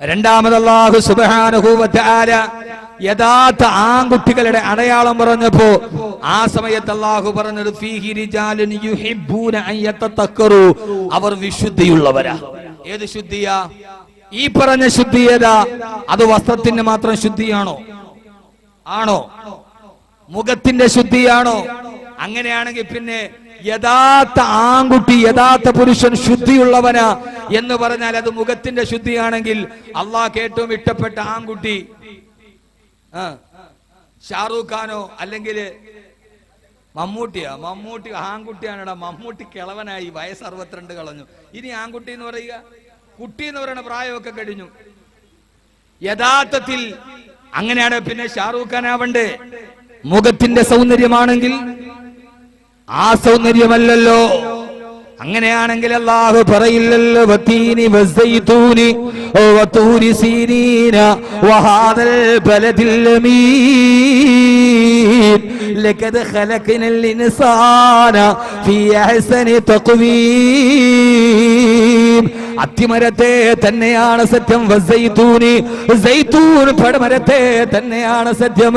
രണ്ടാമത് അള്ളാഹു തആല യഥാർത്ഥ ആൺകുട്ടികളുടെ അടയാളം പറഞ്ഞപ്പോ ആ സമയത്ത് അള്ളാഹു പറഞ്ഞത് അവർ വിശുദ്ധിയുള്ളവരാ. ഏത് ശുദ്ധിയാ? ഈ പറഞ്ഞ ശുദ്ധി ഏതാ? അത് വസ്ത്രത്തിന് മാത്രം ശുദ്ധിയാണോ? ആണോ? മുഖത്തിന്റെ ശുദ്ധിയാണോ? അങ്ങനെയാണെങ്കിൽ പിന്നെ യഥാർത്ഥ ആൺകുട്ടി യഥാർത്ഥ പുരുഷൻ ശുദ്ധിയുള്ളവനാ എന്ന് പറഞ്ഞാൽ അത് മുഖത്തിന്റെ ശുദ്ധിയാണെങ്കിൽ അള്ളാഹ് ഏറ്റവും ഇഷ്ടപ്പെട്ട ആൺകുട്ടി ഷാറൂഖ് ഖാനോ അല്ലെങ്കിൽ മമ്മൂട്ടിയാ? മമ്മൂട്ടി ആൺകുട്ടിയാണടാ മമ്മൂട്ടി കിളവനായി വയസ്സ് അറുപത്തിരണ്ട് കളഞ്ഞു. ഇനി ആൺകുട്ടി എന്ന് പറയുക? കുട്ടി എന്ന് പറയുന്ന പ്രായമൊക്കെ കഴിഞ്ഞു. യഥാർത്ഥത്തിൽ അങ്ങനെയാണ് പിന്നെ ഷാറൂഖ് ഖാൻ ആവണ്ടേ? മുഖത്തിന്റെ സൗന്ദര്യമാണെങ്കിൽ ആ സൗന്ദര്യമല്ലല്ലോ. അങ്ങനെയാണെങ്കിൽ അല്ലാഹു പറയില്ലല്ലോ വത്തീനി വസ്സൈതൂനി വത്തൂരി സീനീന വഹാദൽ ബലദിൽ അത്തിമരത്തെ തന്നെയാണ് സത്യം. പടമരത്തെ തന്നെയാണ് സത്യം.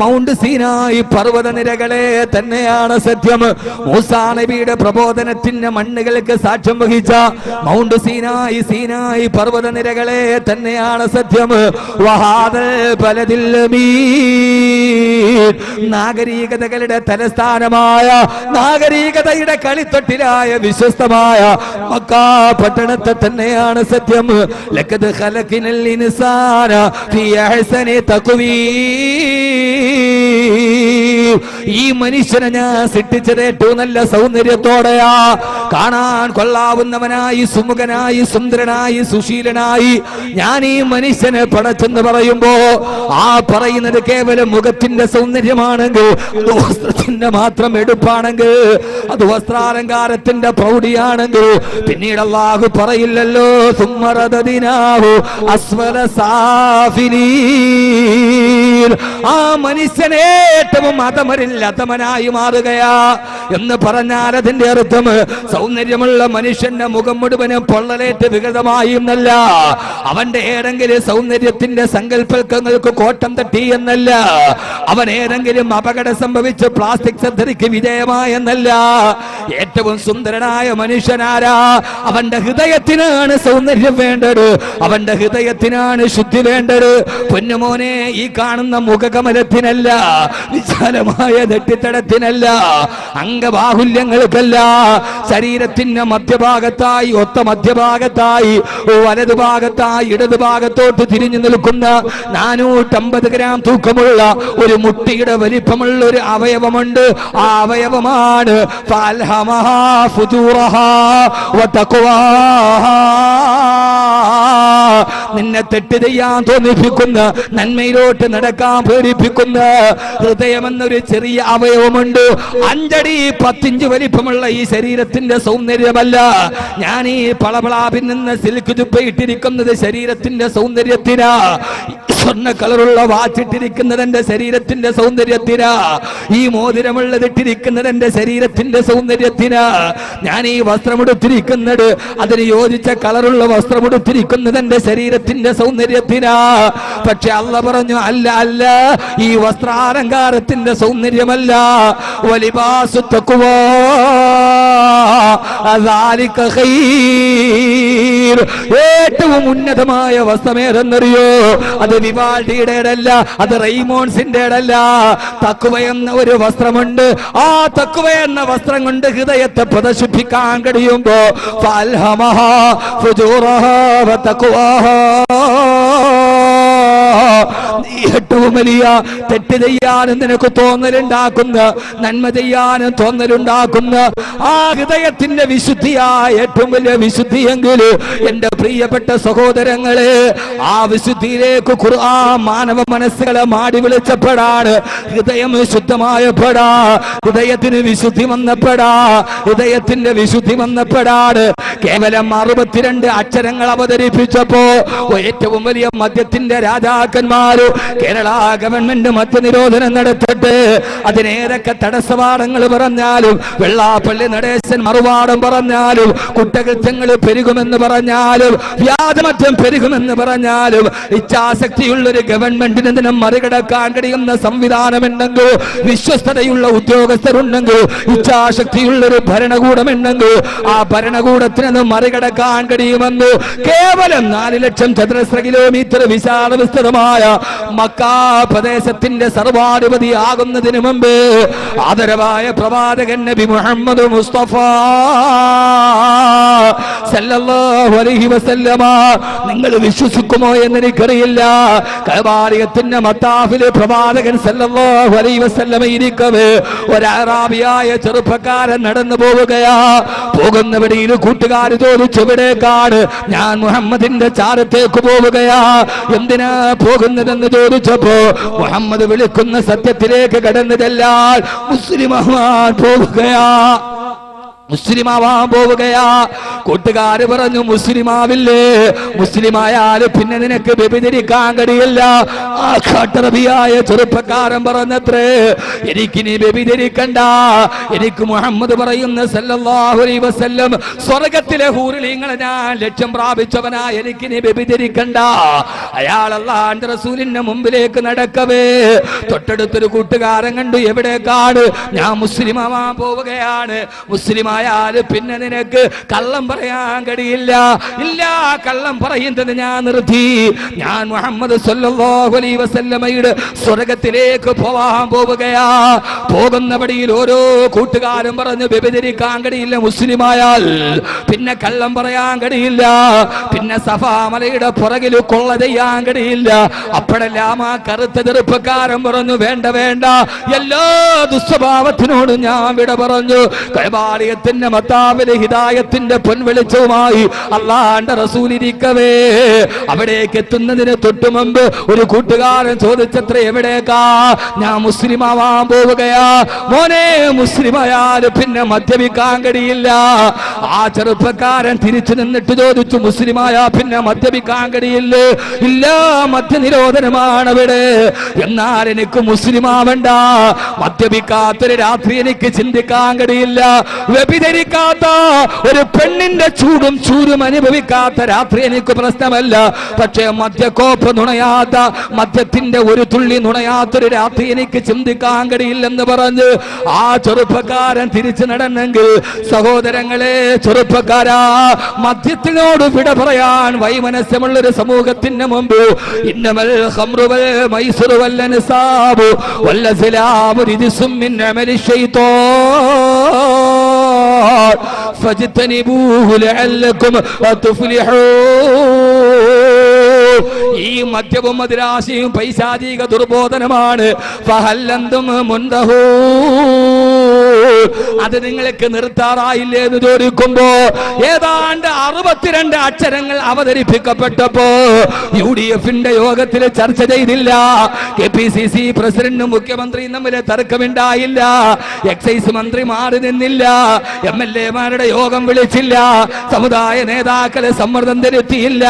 മൗണ്ട് സീനായി പർവത നിരകളെ തന്നെയാണ് സത്യം. മൂസാ നബിയുടെ പ്രബോധനത്തിന്റെ മണ്ണുകൾക്ക് സാക്ഷ്യം വഹിച്ച മൗണ്ട് സീനായി സീനായി പർവത നിരകളെ തന്നെയാണ് സത്യം. വഹാദൽ പലതിൽ നാഗരികതകളുടെ തലസ്ഥാനമായ നാഗരികതയുടെ കളിത്തൊട്ടിലായ വിശ്വസ്തമായ പട്ടണത്തെ തന്നെയാണ് സത്യം. ലക്കത് ഖലഖിനൽ ഇൻസാന ഫീ അഹ്സനി ഈ മനുഷ്യനെ ഞാൻ സൃഷ്ടിച്ചത് ഏറ്റവും നല്ല സൗന്ദര്യത്തോടെയാ. കാണാൻ കൊള്ളാവുന്നവനായി സുമുഖനായി സുന്ദരനായി സുശീലനായി ഞാൻ ഈ മനുഷ്യനെ പടച്ചെന്ന് പറയുമ്പോ ആ പറയുന്നത് കേവലം മുഖത്തിന്റെ സൗന്ദര്യമാണെങ്കിൽ അത് വസ്ത്രത്തിന്റെ മാത്രം എടുപ്പാണെങ്കിൽ അത് വസ്ത്രാലങ്കാരത്തിന്റെ പ്രൗഢിയാണെങ്കിൽ പിന്നീട് അള്ളാഹു പറയില്ലല്ലോ സാഫിലീൻ. ആ മനുഷ്യനെ ഏറ്റവും അതമരിൽ അധമനായി മാറുകയാ എന്ന് പറഞ്ഞാൽ അതിന്റെ അർത്ഥം സൗന്ദര്യമുള്ള മനുഷ്യന്റെ മുഖം മുഴുവനും പൊള്ളലേറ്റ് വികൃതമായി എന്നല്ല അവന്റെ ഏതെങ്കിലും സൗന്ദര്യത്തിന്റെ സങ്കല്പങ്ങൾക്ക് കോട്ടം തട്ടി എന്നല്ല. അവൻ ഏതെങ്കിലും അപകടം സംഭവിച്ച് പ്ലാസ്റ്റിക് സർജറിക്ക് വിധേയമായെന്നല്ല. ഏറ്റവും സുന്ദരനായ മനുഷ്യനാരാ? അവന്റെ ഹൃദയത്തിനാണ് സൗന്ദര്യം വേണ്ടത്. അവന്റെ ഹൃദയത്തിനാണ് ശുദ്ധി വേണ്ടത്. പൊന്നുമോനെ ഈ കാണുന്ന മുഖകമലത്തിനല്ല. വിശാലമായ നെട്ടിത്തടത്തിനല്ല അംഗബാഹുല്യങ്ങൾക്കല്ല. ശരീരത്തിന്റെ മധ്യഭാഗത്തായി ഒത്ത മധ്യഭാഗത്തായി വലതുഭാഗത്തായി ഇടതുഭാഗത്തോട്ട് തിരിഞ്ഞു നിൽക്കുന്ന നാനൂറ്റമ്പത് ഗ്രാം തൂക്കമുള്ള ഒരു മുട്ടിയുടെ വലിപ്പമുള്ള ഒരു അവയവമുണ്ട്. ആ അവയവമാണ് നിന്നെ തെറ്റ് തോന്നിപ്പിക്കുന്ന നന്മയിലോട്ട് നടക്കാൻ പ്രേരിപ്പിക്കുന്ന ഹൃദയമെന്നൊരു ചെറിയ അവയവമുണ്ട്. അഞ്ചടി പത്തിഞ്ച് വലിപ്പമുള്ള ഈ ശരീരത്തിന്റെ സൗന്ദര്യമല്ല. ഞാൻ ഈ പളപളാ നിന്ന് സിൽക്ക് ചുപ്പ ഇട്ടിരിക്കുന്നത് ശരീരത്തിന്റെ സൗന്ദര്യത്തിനാ. സ്വർണ കളറുള്ള വാച്ചിട്ടിരിക്കുന്നത് എന്റെ ശരീരത്തിന്റെ സൗന്ദര്യത്തിനാ. ഈ മോതിരമുള്ളത് ഇട്ടിരിക്കുന്നത് എന്റെ ശരീരത്തിന്റെ സൗന്ദര്യത്തിനാ. ഞാൻ ഈ വസ്ത്രമെടുത്തിരിക്കുന്നത് അതിന് യോജിച്ച കളറുള്ള വസ്ത്രമെടുത്തിരിക്കുന്നത് എന്റെ ശരീരത്തിന്റെ സൗന്ദര്യത്തിനാ. പക്ഷെ അല്ല പറഞ്ഞു അല്ല അല്ല ഈ വസ്ത്രാലങ്കാരത്തിന്റെ സൗന്ദര്യമല്ല. വലിബാസു ഖൈർ ഏറ്റവും ഉന്നതമായ വസ്ത്രമേതെന്നറിയോ? അത് വിവാൾഡിയുടെ അല്ല അത് റെയ്മോൺസിന്റെ അല്ല തക്കുവ എന്ന ഒരു വസ്ത്രമുണ്ട്. ആ തക്കുവ എന്ന വസ്ത്രം കൊണ്ട് ഹൃദയത്തെ പ്രദർശിപ്പിക്കാൻ കഴിയുമ്പോ ഏറ്റവും വലിയ തെറ്റ് ചെയ്യാനും നിനക്ക് തോന്നലുണ്ടാക്കുന്ന നന്മ ചെയ്യാനും തോന്നലുണ്ടാക്കുന്ന. ആ ഹൃദയത്തിന്റെ വിശുദ്ധിയാ ഏറ്റവും വലിയ വിശുദ്ധിയെങ്കിലും എന്റെ പ്രിയപ്പെട്ട സഹോദരങ്ങളെ ആ വിശുദ്ധിയിലേക്ക് ആ മാനവ മനസ്സുകളെ മാടി വിളിച്ചപ്പെടാണ് ഹൃദയം ശുദ്ധമായപ്പെടാ ഹൃദയത്തിന് വിശുദ്ധി വന്നപ്പെടാ ഹൃദയത്തിന്റെ വിശുദ്ധി വന്നപ്പെടാണ് കേവലം അറുപത്തിരണ്ട് അക്ഷരങ്ങൾ അവതരിപ്പിച്ചപ്പോ ഏറ്റവും വലിയ മദ്യത്തിന്റെ രാജാക്കന്മാര് കേരള ഗവൺമെന്റ് മറ്റു നിരോധനം നടത്തിട്ട് അതിനേതൊക്കെ തടസ്സവാദങ്ങൾ പറഞ്ഞാലും വെള്ളാപ്പള്ളി നടേശൻ മറുവാടം പറഞ്ഞാലും കുറ്റകൃത്യങ്ങൾ പെരുകുമെന്ന് പറഞ്ഞാലും വ്യാജമറ്റം പെരുകുമെന്ന് പറഞ്ഞാലും ഇച്ഛാശക്തിയുള്ള ഒരു ഗവൺമെന്റിന് ദിനം മറികടക്കാൻ കഴിയുന്ന സംവിധാനമുണ്ടെങ്കിൽ വിശ്വസ്തതയുള്ള ഉദ്യോഗസ്ഥരുണ്ടെങ്കിൽ ഇച്ഛാശക്തിയുള്ള ഒരു ഭരണകൂടമുണ്ടെങ്കിൽ ആ ഭരണകൂടത്തിന് മറികടക്കാൻ കഴിയുമെന്ന് കേവലം നാല് ലക്ഷം ചതുരശ്ര കിലോമീറ്റർ വിശാല വിസ്തൃതമായ മക്കാ പ്രദേശത്തിന്റെ സർവാധിപതി ആകുന്നതിന് മുമ്പ് ആദരവായ പ്രവാചകൻ നബി മുഹമ്മദ് മുസ്തഫ നിങ്ങൾ വിശ്വസിക്കുമോ എന്ന് എനിക്കറിയില്ല കൈവാരിയത്തിന്റെ മത്താഫിൽ പ്രവാചകൻ ഇരിക്കവേ ഒരാറാബിയായ ചെറുപ്പക്കാരൻ നടന്നു പോവുകയാ. പോകുന്ന വഴിയിൽ കൂട്ടുകാർ ചോദിച്ചു എവിടേക്കാണ്? ഞാൻ മുഹമ്മദിന്റെ ചാരത്തേക്ക് പോവുകയാ. എന്തിനാ പോകുന്നതെന്ന് ചോദിച്ചപ്പോ മുഹമ്മദ് വിളിക്കുന്ന സത്യത്തിലേക്ക് കടന്നതെല്ലാം മുസ്ലിം പോവുകയാ. മുസ്ലിമാവാൻ പോവുകയാ. കൂട്ടുകാര് പറഞ്ഞു മുസ്ലിമാവില്ലേ? മുസ്ലിമായാൽ പിന്നെ നിനക്ക് വ്യഭിചരിക്കാൻ കഴിയില്ല. ആ കട്ടറബിയായ ചെറുപ്പക്കാരൻ പറഞ്ഞത്രേ എനിക്കിനി വ്യഭിചരിക്കണ്ട. എനിക്ക് മുഹമ്മദ് പറയുന്ന വസല്ലം സ്വർഗത്തിലെ ഹൂരിലിങ്ങളെ ഞാൻ ലക്ഷ്യം പ്രാപിച്ചവനാ എനിക്കിനി വ്യഭിചരിക്കണ്ട. അയാൾ അള്ളാന്റെ റസൂലിന്റെ മുമ്പിലേക്ക് നടക്കവേ. തൊട്ടടുത്തൊരു കൂട്ടുകാരൻ കണ്ടു എവിടേക്കാണ്? ഞാൻ മുസ്ലിമാവാൻ പോവുകയാണ്. മുസ്ലിമായാൽ പിന്നെ നിനക്ക് കള്ളം പറയാൻ കഴിയില്ല. ഇല്ല കള്ളം പറയുന്നത് ഞാൻ നിർത്തി. ഞാൻ മുഹമ്മദ് അലൈഹി വസല്ലമയുടെ സ്വർഗത്തിലേക്ക് പോവാൻ പോവുകയാ. പോകുന്ന പടിയിൽ ഓരോ കൂട്ടുകാരും പറഞ്ഞു വ്യഭിചരിക്കാൻ കഴിയില്ല മുസ്ലിമായാൽ. പിന്നെ കള്ളം പറയാൻ കഴിയില്ല. പിന്നെ സഫാമലയുടെ പുറകിൽ കൊള്ള ചെയ്യാൻ കഴിയില്ല. അപ്പോഴെല്ലാം ആ കറുത്ത ചെറുപ്പക്കാരൻ പറഞ്ഞു വേണ്ട വേണ്ട. എല്ലാ ദുസ്വഭാവത്തിനോടും ഞാൻ വിട പറഞ്ഞു. കൈവാളിയത്തിന്റെ മത്താവിലെ ഹിതായത്തിന്റെ പൊൻവെളിച്ചവുമായി അള്ളാന്റെ റസൂലിരിക്കവേ അവിടേക്ക് എത്തുന്നതിന് തൊട്ടു മുമ്പ് ഒരു കൂട്ടുകാരൻ ചോദിച്ചത്ര എവിടേക്കാ? ഞാൻ മുസ്ലിം ആവാൻ പോവുകയാ. മോനെ മുസ്ലിം ആയാലും പിന്നെ മദ്യപിക്കാൻ കഴിയില്ല. ആ ചെറുപ്പക്കാരൻ തിരിച്ചു നിന്നിട്ട് ചോദിച്ചു മുസ്ലിമായ പിന്നെ മദ്യപിക്കാൻ കഴിയില്ല. ഇല്ല മദ്യനിരോധനമാണ് അവിടെ എന്നാൽ എനിക്ക് മുസ്ലിം ആവണ്ട. മദ്യപിക്കാത്തൊരു രാത്രി എനിക്ക് ചിന്തിക്കാൻ കഴിയില്ല. വ്യഭിചരിക്കാത്ത ഒരു പെണ്ണിന്റെ ചൂടും ചൂരും അനുഭവിക്കാത്ത രാത്രി എനിക്ക് പ്രശ്നമല്ല. പക്ഷേ മദ്യക്കോപ്പ് നുണയാത്ത മദ്യത്തിന്റെ ഒരു തുള്ളി നുണയാത്തൊരു രാത്രി എനിക്ക് ചിന്തിക്കാൻ കഴിയില്ലെന്ന് പറഞ്ഞ് ആ ചെറുപ്പക്കാരൻ തിരിച്ചു നടന്നെങ്കിൽ സഹോദരങ്ങളെ ചെറുപ്പക്കാരാ മദ്യത്തിനോട് വിട പറയാൻ വൈമനസ്യമുള്ള ഒരു സമൂഹത്തിന് മുമ്പ് ഇന്നമൽ ഹംറുവൽ മൈസൂർ വല്ലനസാബു വല്ലസിലാമു റിജ്സും മിൻ അമലി ശൈത്താൻ لعلكم تفلحون. ഈ മദ്യവും മദിരാശിയും പൈശാചിക ദുർബോധനമാണ്. ഫഹല്ലന്തും മുന്തഹൂ അത് നിങ്ങൾക്ക് നിർത്താറായില്ലേ എന്ന് ചോദിക്കുമ്പോ ഏതാണ്ട് അറുപത്തിരണ്ട് അക്ഷരങ്ങൾ അവതരിപ്പിക്കപ്പെട്ടപ്പോ യു ഡി എഫിന്റെ യോഗത്തിൽ ചർച്ച ചെയ്തില്ല. കെ പി സി സി പ്രസിഡന്റും മുഖ്യമന്ത്രിയും തമ്മിൽ തർക്കമുണ്ടായില്ല. എക്സൈസ് മന്ത്രി മാറി നിന്നില്ല. എം എൽ എമാരുടെ യോഗം വിളിച്ചില്ല. സമുദായ നേതാക്കളെ സമ്മർദ്ദം തിരുത്തിയില്ല.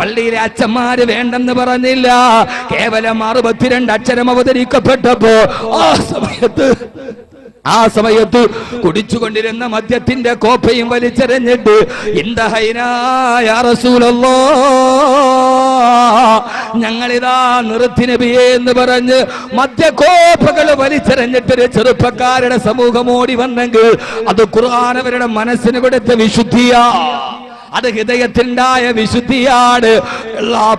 പള്ളിയിലെ അച്ഛന്മാര് വേണ്ടെന്ന് പറഞ്ഞില്ല. കേവലം അറുപത്തിരണ്ട് അക്ഷരം അവതരിക്കപ്പെട്ടപ്പോ ആ സമയത്ത് ആ സമയത്ത് കുടിച്ചുകൊണ്ടിരുന്ന മദ്യത്തിന്റെ കോപ്പയും വലിച്ചെറിഞ്ഞിട്ട് ഇന്ദഹൈനായ റസൂലല്ലോ ഞങ്ങളിതാ നിറത്തിന് നബിയേ എന്ന് പറഞ്ഞ് മദ്യകോപ്പകൾ വലിച്ചെറിഞ്ഞിട്ടൊരു ചെറുപ്പക്കാരുടെ സമൂഹം ഓടി വന്നെങ്കിൽ അത് ഖുർആൻ അവരുടെ മനസ്സിന് കൊടുത്ത വിശുദ്ധിയാ. അത് ഹൃദയത്തിലുണ്ടായ വിശുദ്ധിയാണ്.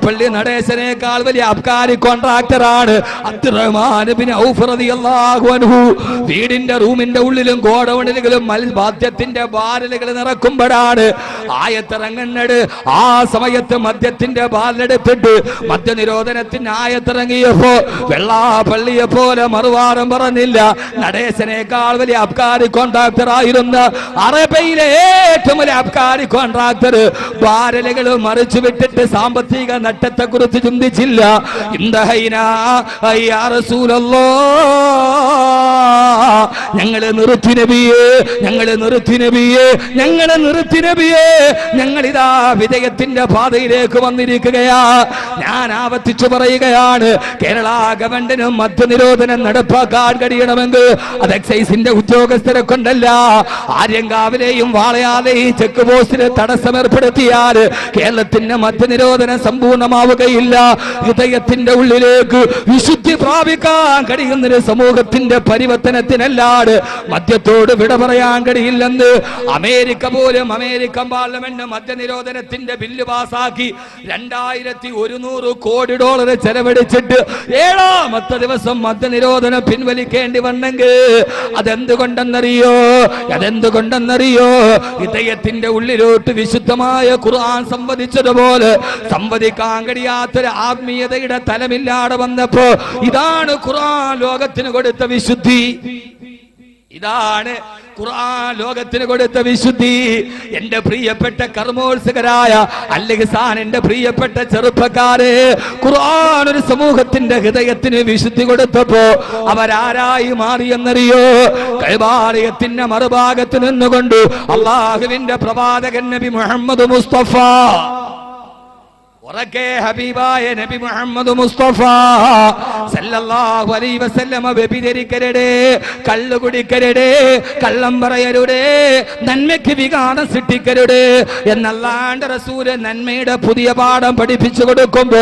പള്ളി നടേശനേക്കാൾ വലിയ അബ്കാരി കോൺട്രാക്ടറാണ്. വീടിന്റെ റൂമിന്റെ ഉള്ളിലും ഗോഡൌണിലും മത്സ്യത്തിന്റെ ബാരലുകൾ നിറക്കുമ്പോഴാണ് ആയത്തിറങ്ങുന്നത്. ആ സമയത്ത് മദ്യത്തിന്റെ ബാലെടുത്തിട്ട് മദ്യനിരോധനത്തിന് ആയത്തിറങ്ങിയപ്പോ വെള്ളാപ്പള്ളിയെ പോലെ മറുവാറും പറഞ്ഞില്ല. നടേശനേക്കാൾ വലിയ അബ്കാരി കോൺട്രാക്ടർ ആയിരുന്ന അറബയിലെ ഏറ്റവും വലിയ അബ്കാരി കോൺട്രാക്ടർ ബാരലുകൾ മറിച്ചു വിട്ടിട്ട് സാമ്പത്തിക നട്ടത്തെ കുറിച്ച് ചിന്തിച്ചില്ല ഞങ്ങൾ നിർത്തി നബിയേ ഞങ്ങൾ നിർത്തി നബിയേ ഞങ്ങൾ നിർത്തി നബിയേ. ഞങ്ങളിതാ വിജയത്തിന്റെ പാതയിലേക്ക് വന്നിരിക്കുകയാ. ഞാൻ ആവർത്തിച്ചു പറയുകയാണ് കേരള ഗവൺമെന്റിനും മദ്യനിരോധനം നടപ്പാക്കാൻ കഴിയണമെങ്കിൽ അത് എക്സൈസിന്റെ ഉദ്യോഗസ്ഥരെ കൊണ്ടല്ല. ആര്യങ്കാവിലെയും വാളയാലെയും ചെക്ക് പോസ്റ്റിന് തടസ്സം ഏർപ്പെടുത്തിയാൽ കേരളത്തിന്റെ മദ്യനിരോധനം സമ്പൂർണമാവുകയില്ല ഹൃദയത്തിന്റെ ഉള്ളിലേക്ക് വിശുദ്ധി പ്രാപിക്കാൻ കഴിയുന്നൊരു സമൂഹത്തിന്റെ പരിവർത്തനത്തിനല്ലാട് മദ്യത്തോട് വിട പറയാൻ കഴിയില്ലെന്ന് അമേരിക്ക പോലും അമേരിക്കൻ പാർലമെന്റ് മദ്യനിരോധനത്തിന്റെ ബില്ല് പാസാക്കി രണ്ടായിരത്തി ഒരുന്നൂറ് കോടി ഡോളർ ചെലവഴിച്ചിട്ട് ഏഴാമത്തെ ദിവസം മദ്യനിരോധനം പിൻവലിക്കേണ്ടി വന്നെങ്കിൽ അതെന്തുകൊണ്ടെന്നറിയോ? അതെന്തുകൊണ്ടെന്നറിയോ? ഹൃദയത്തിന്റെ ഉള്ളിലോട്ട് വിശുദ്ധമായ ഖുർആൻ സംവദിച്ചതുപോലെ സംവദിക്കാൻ കഴിയാത്തൊരു ആത്മീയതയുടെ തലമില്ലാതെ വന്നപ്പോ ഇതാണ് ഖുർആൻ ലോകത്തിന് കൊടുത്ത വിശുദ്ധി. ഇതാണ് ഖുർആൻ ലോകത്തിന് കൊടുത്ത വിശുദ്ധി. എന്റെ പ്രിയപ്പെട്ട കർമ്മോത്സുകരായ അല്ലഹിസാൻ എന്റെ പ്രിയപ്പെട്ട ചെറുപ്പക്കാര് ഖുർആൻ ഒരു സമൂഹത്തിന്റെ ഹൃദയത്തിന് വിശുദ്ധി കൊടുത്തപ്പോ അവരാരായി മാറിയെന്നറിയോ? കൈബാലയത്തിന്റെ മറുഭാഗത്ത് നിന്നുകൊണ്ട് അള്ളാഹുവിന്റെ പ്രവാചകൻ നബി മുഹമ്മദ് മുസ്തഫ. ഉറക്കെ ഹബീബായ നബി മുഹമ്മദ് മുസ്തഫ. സല്ലല്ലാഹു അലൈഹി വസല്ലമ വ്യഭിചരിക്കരുതേ കള്ളു കുടിക്കരുതേ കള്ളം പറയരുടേ നന്മയ്ക്ക് വികാരം സൃഷ്ടിക്കരുതേ എന്നല്ലാണ്ട് റസൂൽ നന്മയുടെ പുതിയ പാഠം പഠിപ്പിച്ചു കൊടുക്കുമ്പോ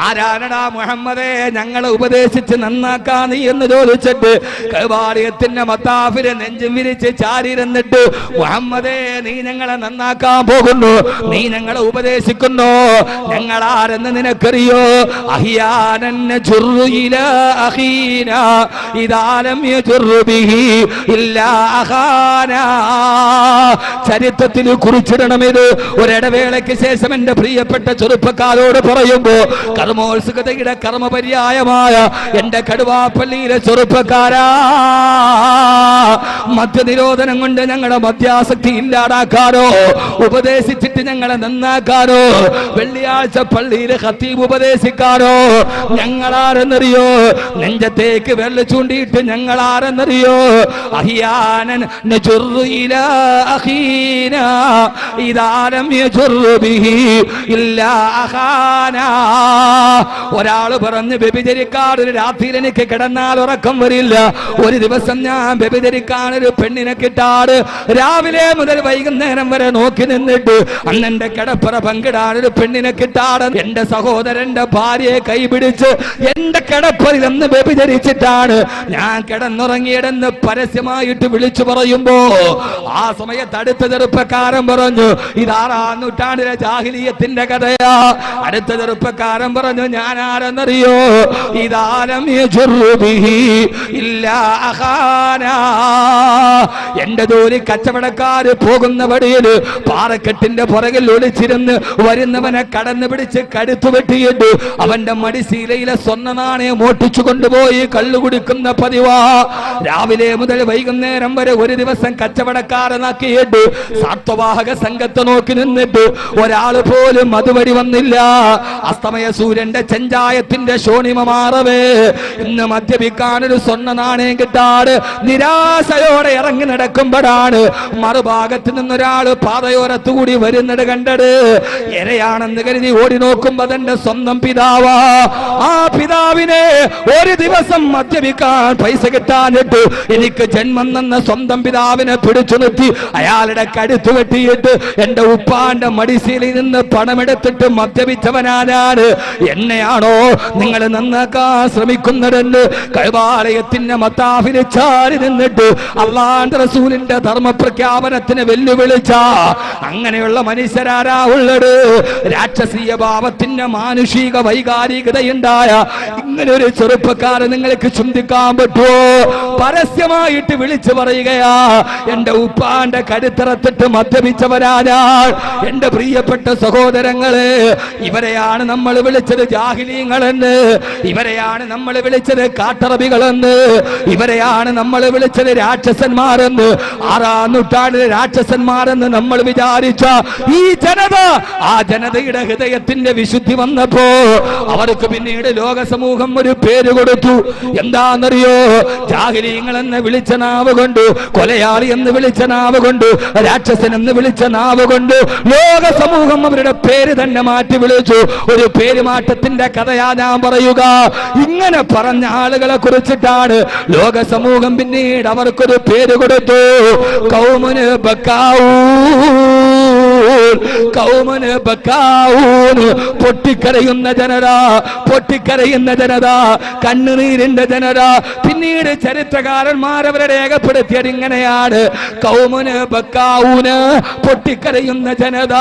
ആരാണടാ മുഹമ്മദേ ഞങ്ങളെ ഉപദേശിച്ച് നന്നാക്കാ നീ എന്ന് ചോദിച്ചിട്ട് കൈവാലയത്തിന്റെ മത്താഫിലെ നെഞ്ചും വിരിച്ച് ചാരിരുന്നിട്ട് മുഹമ്മദേ നീ ഞങ്ങളെ നന്നാക്കാൻ പോകുന്നു നീ ഞങ്ങളെ ഉപദേശിക്കുന്നു ഞങ്ങൾ ആരെന്ന് നിനക്കറിയോ? അഹിയാനന്നെ ചുറുയില അഹീന. കുറിച്ചിടണം ഇത് ഒരിടവേളയ്ക്ക് ശേഷം എന്റെ പ്രിയപ്പെട്ട ചെറുപ്പക്കാരോട് പറയുമ്പോ കർമ്മോത്സുകതയുടെ കർമ്മപര്യായമായ എന്റെ കടുവാപ്പള്ളിയിലെ ചെറുപ്പക്കാരാ. മദ്യനിരോധനം കൊണ്ട് ഞങ്ങളുടെ മദ്യാസക്തി ഇല്ലാതാക്കാനോ ഉപദേശിച്ചിട്ട് ഞങ്ങളെ നന്നാക്കാനോ വെള്ളിയാഴ്ച പള്ളിയിൽ ഹത്തീബ് ഉപദേശിക്കാനോ? ഞങ്ങളാരെന്നറിയോ? നെഞ്ചത്തേക്ക് വെള്ള ചൂണ്ടിയിട്ട് ഞങ്ങളാരെന്നറിയോ? അഹിയാനൻ അഖാന ഒരാൾ പറഞ്ഞ് വ്യഭിചരിക്കാട് രാത്രിയിൽ എനിക്ക് കിടന്നാൽ ഉറക്കം വരില്ല. ഒരു ദിവസം ഞാൻ വ്യഭിചരിക്കാൻ ഒരു പെണ്ണിനെ കിട്ടാട് രാവിലെ മുതൽ വൈകുന്നേരം വരെ നോക്കി നിന്നിട്ട് അന്നെന്റെ കിടപ്പുറ പങ്കിടാൻ ഒരു പെണ്ണിനെ കിട്ടാറ് എന്റെ സഹോദരന്റെ ഭാര്യയെ കൈപിടിച്ച് എന്റെ കിടപ്പറിൽ നിന്ന് വ്യഭിചരിച്ചിട്ടാണ് ഞാൻ കിടന്നുറങ്ങിയതെന്ന് പരസ്യമായിട്ട് വിളിച്ചു പറയുമ്പോ ആ സമയത്ത് അടുത്ത ചെറുപ്പക്കാരൻ പറഞ്ഞു ഇതാറാം നൂറ്റാണ്ടിലെ ജാഹിലീയത്തിന്റെ കഥയാ അടുത്ത ചെറുപ്പക്കാരൻ പറഞ്ഞു ഞാൻ ആരെന്നറിയോ ഇതാരം. എന്റെ ജോലി കച്ചവടക്കാര് പോകുന്ന വഴിയിൽ പാറക്കെട്ടിന്റെ പുറകിൽ ഒളിച്ചിരുന്ന് വരുന്നവനെ കടന്നു പിടിച്ച് കടുത്തു വെട്ടിയിട്ടു അവന്റെ മടിശീലയിലെ സ്വർണ നാണയം ഓട്ടിച്ചു കൊണ്ടുപോയി കള്ളു കുടിക്കുന്ന പതിവാ. രാവിലെ മുതൽ വൈകുന്നേരം വരെ ഒരു ദിവസം കച്ചവടക്കാരനാക്കിയിട്ട് സാത്വവാഹക സംഘത്തെ നോക്കി നിന്നിട്ട്. ഒരാൾ പോലും അതുവഴി വന്നില്ല. അസ്തമയ സൂര്യന്റെ ചെഞ്ചായത്തിന്റെ ശോണിമ മാറവേ ഇന്ന് മദ്യപിക്കാനൊരു സ്വർണ നാണയം കിട്ടാട് നിരാശയോടെ ഇറങ്ങി നടക്കുമ്പോഴാണ് മറുഭാഗത്ത് നിന്നൊരാൾ പാതയോരത്തുകൂടി വരുന്നത് കണ്ടത്. എരയാണെന്ന് കരുതി ഓടി നോക്കുമ്പോ തന്റെ സ്വന്തം പിതാവാ. ആ പിതാവിനെ ഒരു ദിവസം മദ്യപിക്കാൻ പൈസ കിട്ടാനിട്ട് എനിക്ക് ജന്മം നിന്ന സ്വന്തം പിതാവിനെ പിടിച്ചു നിർത്തി അയാളുടെ കടുത്തു കെട്ടിയിട്ട് എന്റെ ഉപ്പാന്റെ മടിശീലിൽ നിന്ന് പണമെടുത്തിട്ട് മദ്യപിച്ചവനാനാണ്. എന്നെയാണോ നിങ്ങൾ നന്നാക്കാൻ ശ്രമിക്കുന്നതെന്ന് കൈവാലയത്തിന്റെ മത്താഫിന് ചാരി നിന്നിട്ട് അള്ളാന്റെ റസൂലിന്റെ ധർമ്മപ്രഖ്യാപനത്തിന് വെല്ലുവിളിച്ച. അങ്ങനെയുള്ള മനുഷ്യരാരാ ഉള്ളത്? രാക്ഷസീയ ഭാവത്തിന്റെ മാനുഷിക വൈകാരികതയുണ്ടായ ഇങ്ങനെ ഒരു ചെറുപ്പക്കാരൻ നിങ്ങൾക്ക് ചിന്തിക്കാൻ പറ്റുമോ? പരസ്യമായിട്ട് വിളിച്ചു പറയുകയാ എന്റെ ഉപ്പാന്റെ കരുത്തറത്തിട്ട് മദ്യപിച്ചവരാനാൾ എന്റെ പ്രിയപ്പെട്ട സഹോദരങ്ങൾ ഇവരെയാണ് നമ്മൾ വിളിച്ചത് ജാഹിലീങ്ങളെന്ന് ഇവരെയാണ് നമ്മൾ വിളിച്ചത് കാട്ടറബികളെന്ന് ഇവരെയാണ് നമ്മൾ വിളിച്ചത് രാക്ഷസന്മാരെന്ന് ആറാം നൂറ്റാണ്ടിലെ രാക്ഷസന്മാരെന്ന് നമ്മൾ വിചാരിച്ച ഈ ജനത ആ ജനതയുടെ ഹൃദയത്തിൽ ജീവിതത്തിന്റെ വിശുദ്ധി വന്നപ്പോ അവർക്ക് പിന്നീട് ലോക സമൂഹം ഒരു പേര് കൊടുത്തു. എന്താണെന്നറിയോ? ജാഹിരീങ്ങൾ എന്ന് വിളിച്ച നാവ് കൊണ്ട് കൊലയാളി എന്ന് വിളിച്ച നാവ് കൊണ്ട് രാക്ഷസൻ എന്ന് വിളിച്ച നാവ് കൊണ്ട് ലോക സമൂഹം അവരുടെ പേര് തന്നെ മാറ്റി വിളിച്ചു. ഒരു പേരുമാറ്റത്തിന്റെ കഥയാ ഞാൻ പറയുക. ഇങ്ങനെ പറഞ്ഞ ആളുകളെ കുറിച്ചിട്ടാണ് ലോക സമൂഹം പിന്നീട് അവർക്കൊരു പേര് കൊടുത്തു. കൗമുന് ബക്കാവൂ കൗമന് ബക്കാവൂന് പൊട്ടിക്കരയുന്ന ജനത പൊട്ടിക്കരയുന്ന ജനത കണ്ണുനീരിന്റെ ജനത പിന്നീട് ചരിത്രകാരന്മാർ അവരെ രേഖപ്പെടുത്തിയത് ഇങ്ങനെയാണ്. കൗമന് ബക്കാവൂന് പൊട്ടിക്കരയുന്ന ജനത.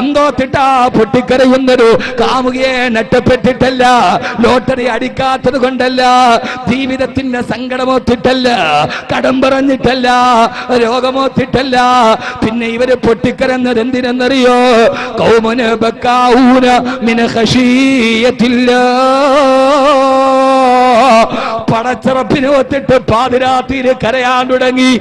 എന്തോ തിട്ടാ പൊട്ടിക്കരയുന്നൊരു കാമുകയെ നട്ടപ്പെട്ടിട്ടല്ല ലോട്ടറി അടിക്കാത്തത് കൊണ്ടല്ല ജീവിതത്തിന്റെ സങ്കടമൊത്തിട്ടല്ല കടം പറഞ്ഞിട്ടല്ല രോഗമൊത്തിട്ടല്ല. പിന്നെ ഇവർ പൊട്ടിക്കരന്നത് എന്തിനെന്നറിയോ? കൗമന് ബക്കാവൂന മിന ഖശീയത്തില്ല പടച്ചറപ്പിന് ഒത്തിട്ട് പാതിരാത്രിയിൽ കരയാൻ തുടങ്ങി.